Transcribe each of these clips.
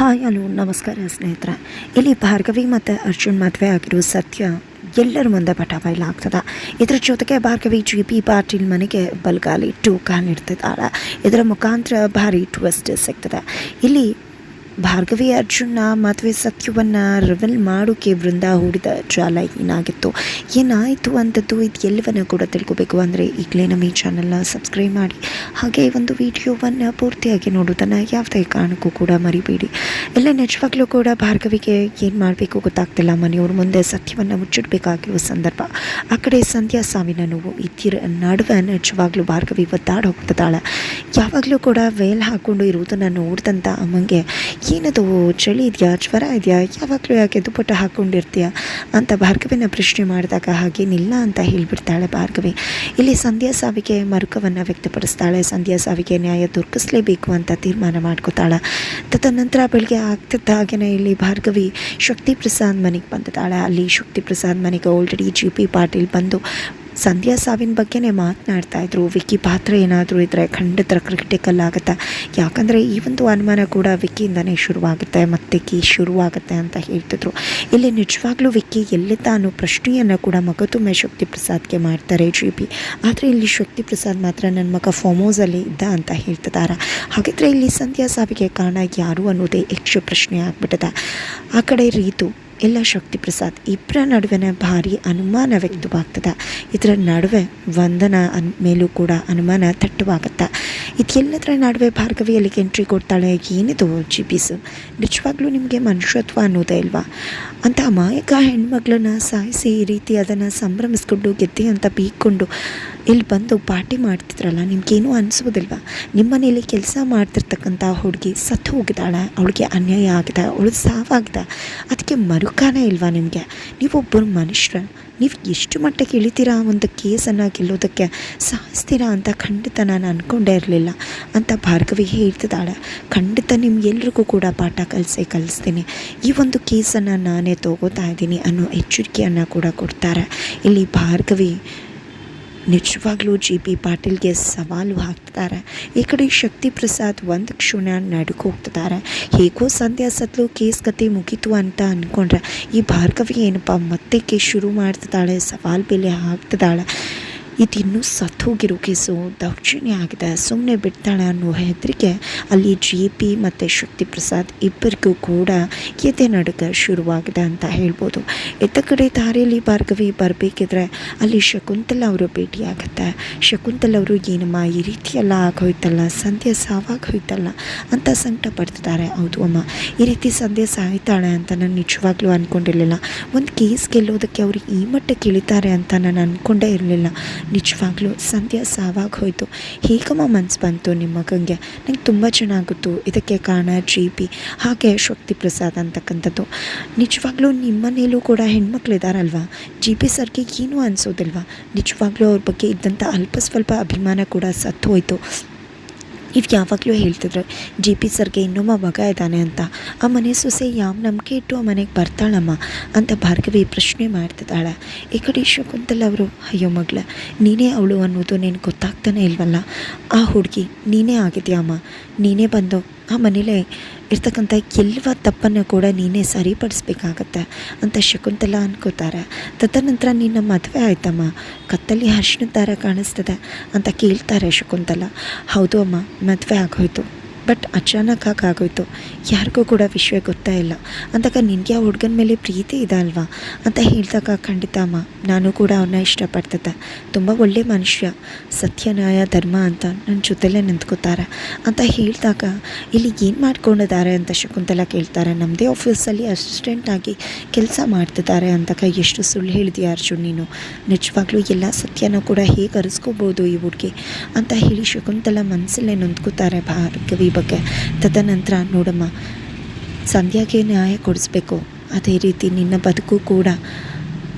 Hi, hello, ನಮಸ್ಕಾರ ಸ್ನೇಹಿತರೆ. ಇಲ್ಲಿ ಭಾರ್ಗವಿ ಮತ್ತು ಅರ್ಜುನ್ ಮದುವೆ ಆಗಿರೋ ಸತ್ಯ ಎಲ್ಲರ ಮುಂದೆ ಆಗ್ತದೆ. ಇದರ ಜೊತೆಗೆ ಭಾರ್ಗವಿ ಜಿ ಪಿ ಪಾಟೀಲ್ ಮನೆಗೆ ಬಲ್ಗಾಲಿ ಟೂ ನೀಡ್ತಿದ್ದಾಳೆ ಇದರ ಮುಖಾಂತರ ಭಾರಿ ಟ್ವಿಸ್ಟ್ ಸಿಗ್ತದೆ. ಇಲ್ಲಿ ಭಾರ್ಗವಿ ಅರ್ಜುನ ಮದುವೆ ಸಖ್ಯವನ್ನು ರಿವೆಲ್ ಮಾಡೋಕ್ಕೆ ವೃಂದ ಹೂಡಿದ ಜಾಲ ಏನಾಗಿತ್ತು? ಏನಾಯಿತು ಅಂಥದ್ದು ಇದು ಎಲ್ಲವನ್ನು ಕೂಡ ತಿಳ್ಕೊಬೇಕು ಅಂದರೆ ಈಗಲೇ ನಮ್ಮ ಈ ಚಾನಲ್ನ ಸಬ್ಸ್ಕ್ರೈಬ್ ಮಾಡಿ. ಹಾಗೆ ಈ ಒಂದು ವಿಡಿಯೋವನ್ನು ಪೂರ್ತಿಯಾಗಿ ನೋಡೋದನ್ನು ಯಾವುದೇ ಕಾರಣಕ್ಕೂ ಕೂಡ ಮರಿಬೇಡಿ. ಎಲ್ಲ ನಿಜವಾಗ್ಲೂ ಕೂಡ ಭಾರ್ಗವಿಗೆ ಏನು ಮಾಡಬೇಕು ಗೊತ್ತಾಗ್ತಿಲ್ಲ. ಮನೆಯವ್ರ ಮುಂದೆ ಸತ್ಯವನ್ನು ಮುಚ್ಚಿಡಬೇಕಾಗಿರುವ ಸಂದರ್ಭ. ಆ ಕಡೆ ಸಂಧ್ಯಾ ಸಾವಿನ ನೋವು ಇದ್ದಿರ ನಡುವೆ ನಿಜವಾಗ್ಲೂ ಭಾರ್ಗವಿ ಒತ್ತಾಡ ಹೋಗ್ತಿದ್ದಾಳೆ. ಯಾವಾಗಲೂ ಕೂಡ ವೇಲ್ ಹಾಕ್ಕೊಂಡು ಇರುವುದನ್ನು ನೋಡಿದಂಥ ಅಮ್ಮಂಗೆ ಏನದು ಚಳಿ ಇದೆಯಾ, ಜ್ವರ ಇದೆಯಾ, ಯಾವಾಗಲೂ ಯಾಕೆ ದುಪ್ಪಟ್ಟ ಹಾಕ್ಕೊಂಡಿರ್ತೀಯ ಅಂತ ಭಾರ್ಗವಿನ ಪ್ರಶ್ನೆ ಮಾಡಿದಾಗ ಹಾಗೇನಿಲ್ಲ ಅಂತ ಹೇಳಿಬಿಡ್ತಾಳೆ ಭಾರ್ಗವಿ. ಇಲ್ಲಿ ಸಂಧ್ಯಾ ಸಾವಿಗೆ ಮರುಕವನ್ನು ವ್ಯಕ್ತಪಡಿಸ್ತಾಳೆ. ಸಂಧ್ಯಾ ಸಾವಿಗೆ ನ್ಯಾಯ ದೊರಕಿಸಲೇಬೇಕು ಅಂತ ತೀರ್ಮಾನ ಮಾಡ್ಕೋತಾಳೆ. ತದನಂತರ ಬೆಳಗ್ಗೆ ಆಗ್ತಿದ್ದ ಹಾಗೆಯೇ ಇಲ್ಲಿ ಭಾರ್ಗವಿ ಶಕ್ತಿ ಪ್ರಸಾದ್ ಮನೆಗೆ ಬಂದಿದ್ದಾಳೆ. ಅಲ್ಲಿ ಶಕ್ತಿ ಪ್ರಸಾದ್ ಮನೆಗೆ ಆಲ್ರೆಡಿ ಜಿ ಪಿ ಪಾಟೀಲ್ ಬಂದು ಸಂಧ್ಯಾ ಸಾವಿನ ಬಗ್ಗೆನೇ ಮಾತನಾಡ್ತಾ ಇದ್ರು. ವಿಕ್ಕಿ ಪಾತ್ರ ಏನಾದರೂ ಇದ್ದರೆ ಖಂಡಿತ ಕ್ರಿಟಿಕಲ್ ಆಗುತ್ತೆ. ಯಾಕಂದರೆ ಈ ಒಂದು ಅನುಮಾನ ಕೂಡ ವಿಕ್ಕಿಯಿಂದನೇ ಶುರುವಾಗುತ್ತೆ, ಮತ್ತೆ ಕೀ ಶುರುವಾಗುತ್ತೆ ಅಂತ ಹೇಳ್ತಿದ್ರು. ಇಲ್ಲಿ ನಿಜವಾಗ್ಲೂ ವಿಕ್ಕಿ ಎಲ್ಲಿದ್ದ ಅನ್ನೋ ಪ್ರಶ್ನೆಯನ್ನು ಕೂಡ ಮಗತುಮ್ಮೆ ಶಕ್ತಿ ಪ್ರಸಾದ್ಗೆ ಮಾಡ್ತಾರೆ ಜಿ ಪಿ ಆದರೆ ಇಲ್ಲಿ ಶಕ್ತಿ ಪ್ರಸಾದ್ ಮಾತ್ರ ನನ್ನ ಮಗ ಫೋಮೋಸಲ್ಲಿ ಇದ್ದ ಅಂತ ಹೇಳ್ತಿದ್ದಾರೆ ಹಾಗಿದ್ರೆ ಇಲ್ಲಿ ಸಂಧ್ಯಾ ಸಾವಿಗೆ ಕಾರಣ ಯಾರು ಅನ್ನೋದೇ ಹೆಚ್ಚು ಪ್ರಶ್ನೆ ಆಗ್ಬಿಟ್ಟಿದೆ. ಆ ಕಡೆ ರೀತು ಎಲ್ಲ ಶಕ್ತಿ ಪ್ರಸಾದ್ ಇಬ್ಬರ ನಡುವೆನೇ ಭಾರಿ ಅನುಮಾನ ವ್ಯಕ್ತವಾಗ್ತದೆ. ಇದರ ನಡುವೆ ವಂದನ ಅನ್ ಮೇಲೂ ಕೂಡ ಅನುಮಾನ ತಟ್ಟವಾಗತ್ತೆ. ಇದೆಲ್ಲದರ ನಡುವೆ ಭಾರ್ಗವಿ ಅಲ್ಲಿಗೆ ಎಂಟ್ರಿ ಕೊಡ್ತಾಳೆ. ಏನಿದು ಜಿ ಪಿಸ್ ನಿಜವಾಗ್ಲೂ ನಿಮಗೆ ಮನುಷ್ಯತ್ವ ಅನ್ನೋದೇ ಇಲ್ವಾ? ಅಂತ ಅಮಾಯಕ ಹೆಣ್ಮಗಳನ್ನ ಸಾಯಿಸಿ ಈ ರೀತಿ ಅದನ್ನು ಸಂಭ್ರಮಿಸ್ಕೊಂಡು ಗೆದ್ದೆ ಅಂತ ಬೀಕೊಂಡು ಇಲ್ಲಿ ಬಂದು ಪಾರ್ಟಿ ಮಾಡ್ತಿದ್ರಲ್ಲ, ನಿಮ್ಗೇನೂ ಅನಿಸೋದಿಲ್ವಾ? ನಿಮ್ಮ ಮನೇಲಿ ಕೆಲಸ ಮಾಡ್ತಿರ್ತಕ್ಕಂಥ ಹುಡುಗಿ ಸತ್ತು ಹೋಗಿದ್ದಾಳೆ. ಅವಳಿಗೆ ಅನ್ಯಾಯ ಆಗಿದೆ. ಅವಳು ಸಾವಾಗಿದೆ. ಅದಕ್ಕೆ ಮರುಕಾನೇ ಇಲ್ವಾ ನಿಮಗೆ? ನೀವೊಬ್ಬರು ಮನುಷ್ಯರ. ನೀವು ಎಷ್ಟು ಮಟ್ಟಕ್ಕೆ ಇಳಿತೀರಾ ಒಂದು ಕೇಸನ್ನು ಗೆಲ್ಲೋದಕ್ಕೆ? ಸಾಯಿಸ್ತೀರಾ ಅಂತ ಖಂಡಿತ ನಾನು ಅಂದ್ಕೊಂಡೇ ಇರಲಿಲ್ಲ. ಅಂತ ಭಾರ್ಗವಿ ಹೇಳ್ತಿದ್ದಾಳೆ. ಖಂಡಿತ ನಿಮ್ಗೆಲ್ರಿಗೂ ಕೂಡ ಪಾಠ ಕಲಿಸಿ ಕಲಿಸ್ತೀನಿ. ಈ ಒಂದು ಕೇಸನ್ನು ನಾನೇ ತಗೋತಾ ಇದ್ದೀನಿ ಅನ್ನೋ ಎಚ್ಚರಿಕೆಯನ್ನು ಕೂಡ ಕೊಡ್ತಾರೆ. ಇಲ್ಲಿ ಭಾರ್ಗವಿ ನಿಜವಾಗ್ಲೂ ಜಿ ಪಿ ಪಾಟೀಲ್ಗೆ ಸವಾಲು ಹಾಕ್ತಿದ್ದಾರೆ. ಈ ಕಡೆ ಶಕ್ತಿ ಪ್ರಸಾದ್ ಒಂದು ಕ್ಷಣ ನಡುಕು ಹೋಗ್ತಿದ್ದಾರೆ ಹೇಗೋ ಸಂಧ್ಯಾ ಸತ್ಲು ಕೇಸ್ ಕತೆ ಮುಗೀತು ಅಂತ ಅಂದ್ಕೊಂಡ್ರೆ ಈ ಭಾರ್ಗವಿ ಏನಪ್ಪ ಮತ್ತೆ ಕೇಸ್ ಶುರು ಮಾಡ್ತಿದ್ದಾಳೆ, ಸವಾಲು ಬೆಲೆ ಹಾಕ್ತಿದ್ದಾಳೆ. ಇದಿನ್ನೂ ಸತ್ತು ಹೋಗಿರೋ ಕೇಸು ದೌರ್ಜನ್ಯ ಆಗಿದೆ. ಸುಮ್ಮನೆ ಬಿಡ್ತಾಳೆ ಅನ್ನೋ ಹೆದರಿಕೆ ಅಲ್ಲಿ ಜಿ ಪಿ ಮತ್ತು ಶಕ್ತಿ ಪ್ರಸಾದ್ ಇಬ್ಬರಿಗೂ ಕೂಡ ಎದೆ ನಡುಕ ಶುರುವಾಗಿದೆ ಅಂತ ಹೇಳ್ಬೋದು. ಎತ್ತ ಕಡೆ ದಾರಿಯಲ್ಲಿ ಭಾರ್ಗವಿ ಬರಬೇಕಿದ್ರೆ ಅಲ್ಲಿ ಶಕುಂತಲ ಅವರು ಭೇಟಿಯಾಗುತ್ತೆ. ಶಕುಂತಲ ಅವರು, ಏನಮ್ಮ, ಈ ರೀತಿಯೆಲ್ಲ ಆಗೋಯ್ತಲ್ಲ, ಸಂಧ್ಯಾ ಸಾವಾಗ ಹೋಯ್ತಲ್ಲ ಅಂತ ಸಂಕಟ ಪಡ್ತಿದ್ದಾರೆ. ಹೌದು ಅಮ್ಮ, ಈ ರೀತಿ ಸಂಧ್ಯಾ ಸಾಯ್ತಾಳೆ ಅಂತ ನಾನು ನಿಜವಾಗ್ಲೂ ಅಂದ್ಕೊಂಡಿರಲಿಲ್ಲ ಒಂದು ಕೇಸ್ ಗೆಲ್ಲೋದಕ್ಕೆ ಅವರು ಈ ಮಟ್ಟಕ್ಕೆ ಇಳಿತಾರೆ ಅಂತ ನಾನು ಅಂದ್ಕೊಂಡೇ ಇರಲಿಲ್ಲ. ನಿಜವಾಗ್ಲೂ ಸಂಧ್ಯಾ ಸಾವಾಗಿ ಹೋಯಿತು. ಹೇಗಮ್ಮ ಮನಸ್ಸು ಬಂತು ನಿಮ್ಮ ಮಗಂಗೆ ನಂಗೆ ತುಂಬ ಚೆನ್ನಾಗಿತ್ತು. ಇದಕ್ಕೆ ಕಾರಣ ಜಿ ಪಿ ಹಾಗೆ ಶಕ್ತಿ ಪ್ರಸಾದ್ ಅಂತಕ್ಕಂಥದ್ದು. ನಿಜವಾಗ್ಲೂ ನಿಮ್ಮನೇಲೂ ಕೂಡ ಹೆಣ್ಮಕ್ಳಿದಾರಲ್ವಾ? ಜಿ ಪಿ ಸರ್ಗೆ ಏನೂ ಅನಿಸೋದಿಲ್ವಾ? ನಿಜವಾಗ್ಲೂ ಅವ್ರ ಬಗ್ಗೆ ಇದ್ದಂಥ ಅಲ್ಪ ಸ್ವಲ್ಪ ಅಭಿಮಾನ ಕೂಡ ಸತ್ತು ಹೋಯಿತು ಇವು ಯಾವಾಗಲೂ ಹೇಳ್ತಿದ್ರು, ಜಿ ಪಿ ಸರ್ಗೆ ಇನ್ನೊಮ್ಮ ಮಗ ಇದ್ದಾನೆ ಅಂತ. ಆ ಮನೆ ಸೊಸೆ ಯಾವ ನಂಬಿಕೆ ಇಟ್ಟು ಆ ಮನೆಗೆ ಬರ್ತಾಳಮ್ಮ ಅಂತ ಭಾರ್ಗವಿ ಪ್ರಶ್ನೆ ಮಾಡ್ತಿದ್ದಾಳೆ. ಈ ಕಡೆ ಶಕುಂತಲ್ ಅವರು, ಅಯ್ಯೋ ಮಗಳ, ನೀನೇ ಅವಳು ಅನ್ನೋದು ನೀನು ಗೊತ್ತಾಗ್ತಾನೆ ಇಲ್ವಲ್ಲ? ಆ ಹುಡುಗಿ ನೀನೇ ಆಗಿದೆಯಮ್ಮ ನೀನೇ ಬಂದು ಆ ಮನೇಲೆ ಇರ್ತಕ್ಕಂಥ ಕೆಲವ ತಪ್ಪನ್ನು ಕೂಡ ನೀನೇ ಸರಿಪಡಿಸ್ಬೇಕಾಗತ್ತೆ ಅಂತ ಶಕುಂತಲ ಅನ್ಕೋತಾರೆ. ತದನಂತರ ನಿನ್ನ ಮದುವೆ ಆಯ್ತಮ್ಮ. ಕತ್ತಲ್ಲಿ ಅರ್ಶಿನ ದಾರ ಕಾಣಿಸ್ತದೆ ಅಂತ ಕೇಳ್ತಾರೆ ಶಕುಂತಲ. ಹೌದು ಅಮ್ಮ, ಮದುವೆ ಆಗೋಯ್ತು. ಬಟ್ ಅಚಾನಕ್ ಆಗೋಯ್ತು. ಯಾರಿಗೂ ಕೂಡ ವಿಷಯ ಗೊತ್ತಾ ಇಲ್ಲ. ಅಂದಾಗ ನಿನಗೆ ಆ ಹುಡುಗನ ಮೇಲೆ ಪ್ರೀತಿ ಇದೆ ಅಲ್ವಾ? ಅಂತ ಹೇಳಿದಾಗ ಖಂಡಿತ ಅಮ್ಮ, ನಾನು ಕೂಡ ಅವನ್ನ ಇಷ್ಟಪಡ್ತಿದ್ದೆ. ತುಂಬ ಒಳ್ಳೆ ಮನುಷ್ಯ. ಸತ್ಯ, ನ್ಯಾಯ, ಧರ್ಮ ಅಂತ ನನ್ನ ಜೊತೆಲೇ ನಿಂತ್ಕೋತಾರೆ. ಅಂತ ಹೇಳಿದಾಗ ಇಲ್ಲಿ ಏನು ಮಾಡ್ಕೊಂಡಿದ್ದಾರೆ ಅಂತ ಶಕುಂತಲ ಕೇಳ್ತಾರೆ. ನಮ್ಮದೇ ಆಫೀಸಲ್ಲಿ ಅಸಿಸ್ಟೆಂಟ್ ಆಗಿ ಕೆಲಸ ಮಾಡ್ತಿದ್ದಾರೆ ಅಂದಾಗ ಎಷ್ಟು ಸುಳ್ಳು ಹೇಳಿದೆಯಾ ಅರ್ಜುನ್ ನೀನು? ನಿಜವಾಗ್ಲೂ ಎಲ್ಲ ಸತ್ಯನ ಕೂಡ ಹೇಗೆ ಅರಿಸ್ಕೋಬೋದು ಈ ಹುಡುಗಿ? ಅಂತ ಹೇಳಿ ಶಕುಂತಲ ಮನಸ್ಸಲ್ಲೇ ನೊಂದ್ಕೋತಾರೆ ಭಾರ್ಗವಿ ತದನಂತರ ನೋಡಮ್ಮ, ಸಂಧ್ಯಾಗೆ ನ್ಯಾಯ ಕೊಡಿಸ್ಬೇಕು. ಅದೇ ರೀತಿ ನಿನ್ನ ಬದುಕು ಕೂಡ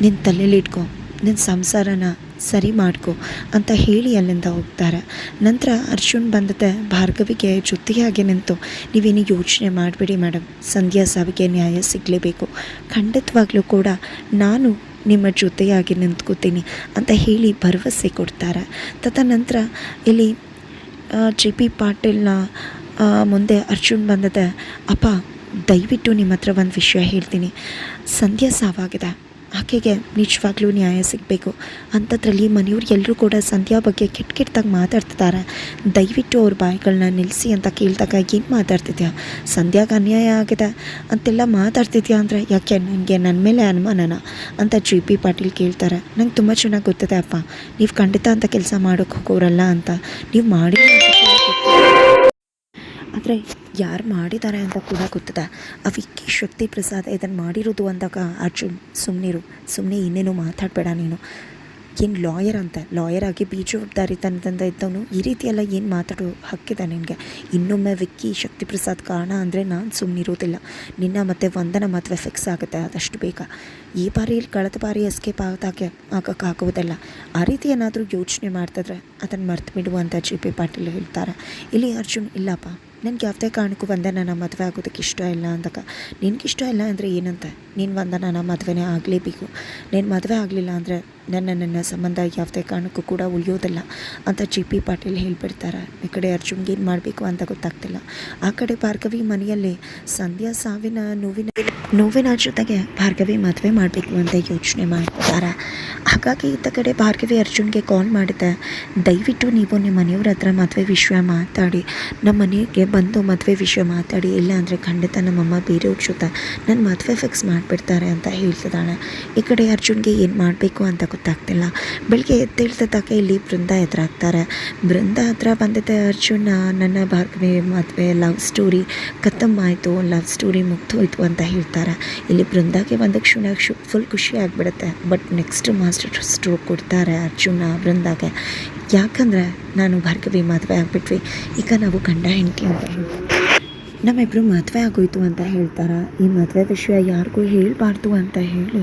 ನಿನ್ನ ತಲೆಯಲ್ಲಿಟ್ಕೊ ನಿನ್ನ ಸಂಸಾರನ ಸರಿ ಮಾಡ್ಕೊ ಅಂತ ಹೇಳಿ ಅಲ್ಲಿಂದ ಹೋಗ್ತಾರೆ. ನಂತರ ಅರ್ಜುನ್ ಬಂದತೆ ಭಾರ್ಗವಿಗೆ ಜೊತೆಯಾಗಿ ನಿಂತು, ನೀವೇನು ಯೋಚನೆ ಮಾಡಬೇಡಿ ಮೇಡಮ್ ಸಂಧ್ಯಾ ಸಾವಿಗೆ ನ್ಯಾಯ ಸಿಗಲೇಬೇಕು. ಖಂಡಿತವಾಗ್ಲೂ ಕೂಡ ನಾನು ನಿಮ್ಮ ಜೊತೆಯಾಗಿ ನಿಂತ್ಕೋತೀನಿ ಅಂತ ಹೇಳಿ ಭರವಸೆ ಕೊಡ್ತಾರೆ. ತದನಂತರ ಇಲ್ಲಿ ಜೆ ಪಿ ಪಾಟೀಲ್ನ ಮುಂದೆ ಅರ್ಜುನ್ ಬಂದದೆ, ಅಪ್ಪ, ದಯವಿಟ್ಟು ನಿಮ್ಮ ಹತ್ರ ಒಂದು ವಿಷಯ ಹೇಳ್ತೀನಿ. ಸಂಧ್ಯಾ ಸಾವಾಗಿದೆ. ಆಕೆಗೆ ನಿಜವಾಗ್ಲೂ ನ್ಯಾಯ ಸಿಗಬೇಕು. ಅಂಥದ್ರಲ್ಲಿ ಮನೆಯವ್ರು ಎಲ್ಲರೂ ಕೂಡ ಸಂಧ್ಯಾ ಬಗ್ಗೆ ಕೆಟ್ಟ ಕೆಟ್ಟದಾಗಿ ಮಾತಾಡ್ತಿದ್ದಾರೆ ದಯವಿಟ್ಟು ಅವ್ರ ಬಾಯಿಗಳನ್ನ ನಿಲ್ಲಿಸಿ ಅಂತ ಕೇಳಿದಾಗ ಏನು ಮಾತಾಡ್ತಿದ್ಯಾ? ಸಂಧ್ಯಾಗೆ ಅನ್ಯಾಯ ಆಗಿದೆ. ಅಂತೆಲ್ಲ ಮಾತಾಡ್ತಿದ್ಯಾ ಅಂದರೆ ಯಾಕೆ ನನಗೆ ನನ್ನ ಮೇಲೆ ಅನುಮಾನನ? ಅಂತ ಜಿ ಪಿ ಪಾಟೀಲ್ ಕೇಳ್ತಾರೆ. ನಂಗೆ ತುಂಬ ಚೆನ್ನಾಗಿ ಗೊತ್ತಿದೆ ಅಪ್ಪ. ನೀವು ಖಂಡಿತ ಅಂತ ಕೆಲಸ ಮಾಡೋಕ್ಕೆ ಹೋಗೋರಲ್ಲ ಅಂತ. ನೀವು ಮಾಡಿ ಆದರೆ ಯಾರು ಮಾಡಿದ್ದಾರೆ ಅಂತ ಕೂಡ ಗೊತ್ತಿದೆ. ಆ ವಿಕ್ಕಿ ಶಕ್ತಿ ಪ್ರಸಾದ್ ಇದನ್ನು ಮಾಡಿರೋದು ಅಂದಾಗ ಅರ್ಜುನ್ ಸುಮ್ಮನಿರು ಸುಮ್ಮನೆ ಇನ್ನೇನು ಮಾತಾಡಬೇಡ ನೀನು. ಏನು ಲಾಯರ್ ಅಂತ? ಲಾಯರ್ ಆಗಿ ಬೇಜವಾಬ್ದಾರಿತನದಿಂದ ಇದ್ದವನು ಈ ರೀತಿಯೆಲ್ಲ ಏನು ಮಾತಾಡೋ ಹಕ್ಕಿದೆ ನಿನಗೆ? ಇನ್ನೊಮ್ಮೆ ವಿಕ್ಕಿ ಶಕ್ತಿ ಪ್ರಸಾದ್ ಕಾರಣ ಅಂದರೆ ನಾನು ಸುಮ್ಮನಿರೋದಿಲ್ಲ ನಿನ್ನ ಮತ್ತೆ ವಂದನ ಮಾತ್ರ ಫಿಕ್ಸ್ ಆಗುತ್ತೆ ಆದಷ್ಟು ಬೇಗ. ಈ ಬಾರಿ ಕಳೆದ ಬಾರಿ ಎಸ್ಕೇಪ್ ಆದಾಗೆ ಆಗೋಕ್ಕಾಗೋದಿಲ್ಲ ಆ ರೀತಿ ಏನಾದರೂ ಯೋಚನೆ ಮಾಡ್ತಿದ್ರೆ ಅದನ್ನು ಮರ್ತು ಬಿಡುವಂತ ಜಿ ಪಿ ಪಾಟೀಲ್ ಹೇಳ್ತಾರೆ. ಇಲ್ಲಿ ಅರ್ಜುನ್, ಇಲ್ಲಪ್ಪ. ನನಗೆ ಯಾವುದೇ ಕಾರಣಕ್ಕೂ ವಂದನನ ಮದುವೆ ಆಗೋದಕ್ಕೆ ಇಷ್ಟ ಇಲ್ಲ ಅಂದಾಗ ನಿನಗಿಷ್ಟ ಇಲ್ಲ ಅಂದರೆ ಏನಂತ? ನೀನು ವಂದನನ ಮದುವೆನೇ ಆಗಲೇಬೇಕು. ನೀನು ಮದುವೆ ಆಗಲಿಲ್ಲ ಅಂದರೆ ನನ್ನ ನನ್ನ ಸಂಬಂಧ ಯಾವುದೇ ಕಾರಣಕ್ಕೂ ಕೂಡ ಉಳಿಯೋದಿಲ್ಲ ಅಂತ ಜಿ ಪಿ ಪಾಟೀಲ್ ಹೇಳಿಬಿಡ್ತಾರೆ. ಈ ಕಡೆ ಅರ್ಜುನ್ಗೆ ಏನು ಮಾಡಬೇಕು ಅಂತ ಗೊತ್ತಾಗ್ತಿಲ್ಲ. ಆ ಕಡೆ ಭಾರ್ಗವಿ ಮನೆಯಲ್ಲಿ ಸಂಧ್ಯಾ ಸಾವಿನ ನೋವಿನ ನೋವಿನ ಜೊತೆಗೆ ಭಾರ್ಗವಿ ಮದುವೆ ಮಾಡಬೇಕು ಅಂತ ಯೋಚನೆ ಮಾಡ್ತಾರೆ ಹಾಗಾಗಿ ಇತ್ತ ಕಡೆ ಭಾರ್ಗವಿ ಅರ್ಜುನ್ಗೆ ಕಾಲ್ ಮಾಡಿದೆ. ದಯವಿಟ್ಟು ನೀವು ನಿಮ್ಮ ಮನೆಯವ್ರ ಹತ್ರ ಮದುವೆ ವಿಷಯ ಮಾತಾಡಿ. ನಮ್ಮ ಮನೆಗೆ ಬಂದು ಮದುವೆ ವಿಷಯ ಮಾತಾಡಿ. ಇಲ್ಲ ಅಂದರೆ ಖಂಡಿತ ನಮ್ಮಮ್ಮ ಬೇರೆಯವ್ರ ಜೊತೆ ನನ್ನ ಮದುವೆ ಫಿಕ್ಸ್ ಮಾಡಿಬಿಡ್ತಾರೆ ಅಂತ ಹೇಳ್ತಿದ್ದಾಳೆ. ಈ ಕಡೆ ಅರ್ಜುನ್ಗೆ ಏನು ಮಾಡಬೇಕು ಅಂತ ಗೊತ್ತಾಗ್ತಿಲ್ಲ. ಬೆಳಗ್ಗೆ ಎದ್ದೇಳ್ತಿದ್ದಾಗ ಇಲ್ಲಿ ಬೃಂದ ಎದುರಾಗ್ತಾರೆ. ಬೃಂದ ಹತ್ರ ಬಂದಿದ್ದೆ ಅರ್ಜುನ, ನನ್ನ ಭಾರ್ಗವಿ ಮದುವೆ ಲವ್ ಸ್ಟೋರಿ ಆಯಿತು ಲವ್ ಸ್ಟೋರಿ ಮುಗ್ದೋಯ್ತು ಅಂತ ಹೇಳ್ತಾರೆ. ಇಲ್ಲಿ ಬೃಂದಾಗೆ ಒಂದು ಕ್ಷಣ ಶು ಫುಲ್ ಖುಷಿ ಆಗಿಬಿಡುತ್ತೆ. ಬಟ್ ನೆಕ್ಸ್ಟ್ ಮಾಸ್ಟರ್ ಸ್ಟ್ರೋಕ್ ಕೊಡ್ತಾರೆ ಅರ್ಜುನ ಬೃಂದಾಗೆ. ಯಾಕಂದರೆ ನಾನು ಭಾರ್ಗವಿ ಮದುವೆ ಆಗಿಬಿಟ್ವಿ. ಈಗ ನಾವು ಗಂಡ ಹೆಂಡತಿ ಅಂತ ನಮ್ಮಿಬ್ಬರು ಮದುವೆ ಆಗೋಯ್ತು ಅಂತ ಹೇಳ್ತಾರೆ? ಈ ಮದುವೆ ವಿಷಯ ಯಾರಿಗೂ ಹೇಳಬಾರ್ದು ಅಂತ ಹೇಳಿ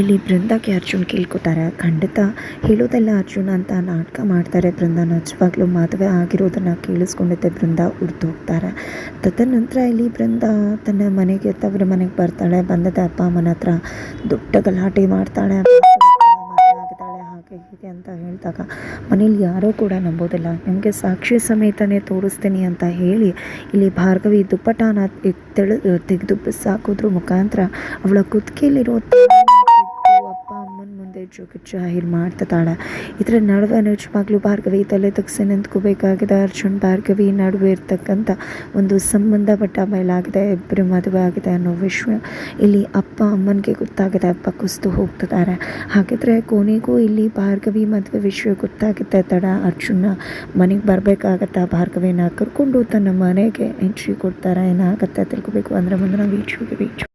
ಇಲ್ಲಿ ಬೃಂದಾಗೆ ಅರ್ಜುನ್ ಕೇಳ್ಕೊತಾರೆ. ಖಂಡಿತ ಹೇಳೋದೆಲ್ಲ ಅರ್ಜುನ್ ಅಂತ ನಾಟಕ ಮಾಡ್ತಾರೆ ಬೃಂದ. ನಿಜವಾಗ್ಲೂ ಮದುವೆ ಆಗಿರೋದನ್ನು ಕೇಳಿಸ್ಕೊಂಡಿದ್ದೆ ಬೃಂದ ಉರ್ದು ಹೋಗ್ತಾರೆ ತದನಂತರ ಇಲ್ಲಿ ಬೃಂದ ತನ್ನ ಮನೆಗೆ ತವರ ಮನೆಗೆ ಬರ್ತಾಳೆ. ಬಂದದ ಅಪ್ಪ ಅಮ್ಮನ ಹತ್ರ ದೊಡ್ಡ ಗಲಾಟೆ ಮಾಡ್ತಾಳೆ. ಹಾಗೆ ಅಂತ ಹೇಳಿದಾಗ ಮನೇಲಿ ಯಾರೂ ಕೂಡ ನಂಬೋದಿಲ್ಲ. ನಿಮಗೆ ಸಾಕ್ಷಿ ಸಮೇತನೇ ತೋರಿಸ್ತೀನಿ ಅಂತ ಹೇಳಿ ಇಲ್ಲಿ ಭಾರ್ಗವಿ ದುಪ್ಪಟಾನ ತೆಳು ತೆಗೆದು ಸಾಕೋದ್ರ ಮುಖಾಂತರ ಅವಳ ಕುತ್ತಿಗೆಯಲ್ಲಿರೋ ಕಿಚ್ಚು ಜೋಗಿ ಜಾಹೀರ್ ಮಾಡ್ತಿದ್ದಾಳೆ ಇದರ ನಡುವೆ ನಿಜವಾಗ್ಲೂ ಭಾರ್ಗವಿ, ತಲೆ ತಗ್ಸಿ ನಿಂತ್ಕೋಬೇಕಾಗಿದೆ ಅರ್ಜುನ್ ಭಾರ್ಗವಿ. ನಡುವೆ ಇರ್ತಕ್ಕಂಥ ಒಂದು ಸಂಬಂಧಪಟ್ಟ ಮೇಲಾಗಿದೆ ಇಬ್ಬರು ಮದುವೆ ಆಗಿದೆ ಅನ್ನೋ ವಿಷಯ ಇಲ್ಲಿ ಅಪ್ಪ ಅಮ್ಮನಿಗೆ ಗೊತ್ತಾಗಿದೆ, ಅಪ್ಪ ಕುಸ್ತು ಹೋಗ್ತಿದ್ದಾರೆ. ಹಾಗಿದ್ರೆ ಕೊನೆಗೂ ಇಲ್ಲಿ ಭಾರ್ಗವಿ ಮದುವೆ ವಿಷಯ ಗೊತ್ತಾಗುತ್ತೆ. ತಡ ಅರ್ಜುನ ಮನೆಗೆ ಬರಬೇಕಾಗತ್ತಾ? ಭಾರ್ಗವಿನ ಕರ್ಕೊಂಡು ತನ್ನ ಮನೆಗೆ ಎಂಟ್ರಿ ಕೊಡ್ತಾರೆ? ಏನಾಗುತ್ತೆ ತಿಳ್ಕೊಬೇಕು. ಅಂದರೆ ಮುಂದೆ ನಾವು ಈಚೆಗೆ ಬೀಚ್